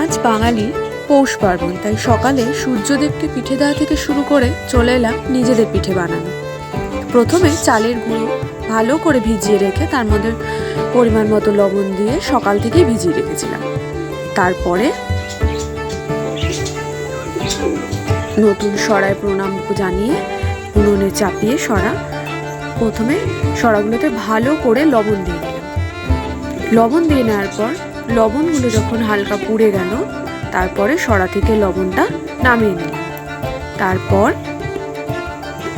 আজ বাঙালি পৌষ পার্বণ, তাই সকালে সূর্যদেবকে পিঠে দেওয়া থেকে শুরু করে চলে এলাম নিজেদের পিঠে বানানো। প্রথমে চালের গুঁড়ো ভালো করে ভিজিয়ে রেখে তার মধ্যে পরিমাণ মতো লবণ দিয়ে সকাল থেকেই ভিজিয়ে রেখেছিলাম। তারপরে নতুন সরায় প্রণাম জানিয়ে উনুনে চাপিয়ে সরা, প্রথমে সরাগুলোতে ভালো করে লবণ দিয়ে নিলাম লবণ দিয়ে নেওয়ার পর লবণগুলো যখন হালকা পুড়ে গেল, তারপরে সরা থেকে লবণটা নামিয়ে নিলাম। তারপর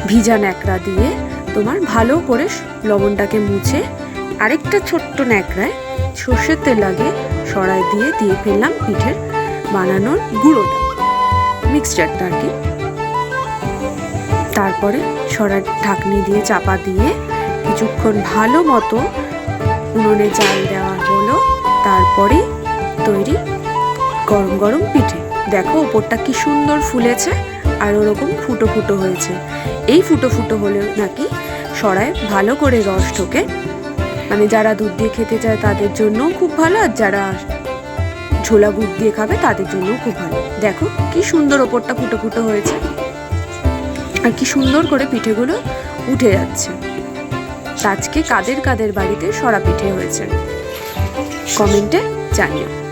ভিজা ন্যাকড়া দিয়ে তোমার ভালো করে লবণটাকে মুছে আরেকটা ছোট্ট ন্যাকড়ায় সর্ষের তেল লাগিয়ে সরাই দিয়ে দিয়ে ফেললাম পিঠের বানানোর গুঁড়োটা, মিক্সচারটা আর কি। তারপরে সরার ঢাকনি দিয়ে চাপা দিয়ে কিছুক্ষণ ভালো মতো উনুনে চাল দেওয়া তারপরে তৈরি গরম গরম পিঠে। দেখো ওপরটা কি সুন্দর ফুলেছে আর ওরকম ফুটো ফুটো হয়েছে। এই ফুটো ফুটো হলে নাকি সরায় ভালো করে রস ঢোকে। মানে যারা দুধ দিয়ে খেতে চায় তাদের জন্যও খুব ভালো আর যারা ঝোলা গুড় দিয়ে খাবে তাদের জন্যও খুব ভালো। দেখো কি সুন্দর ওপরটা ফুটো ফুটো হয়েছে আর কি সুন্দর করে পিঠেগুলো উঠে যাচ্ছে। আজকে কাদের কাদের বাড়িতে সরা পিঠে হয়েছে? কমেন্টে জানিও।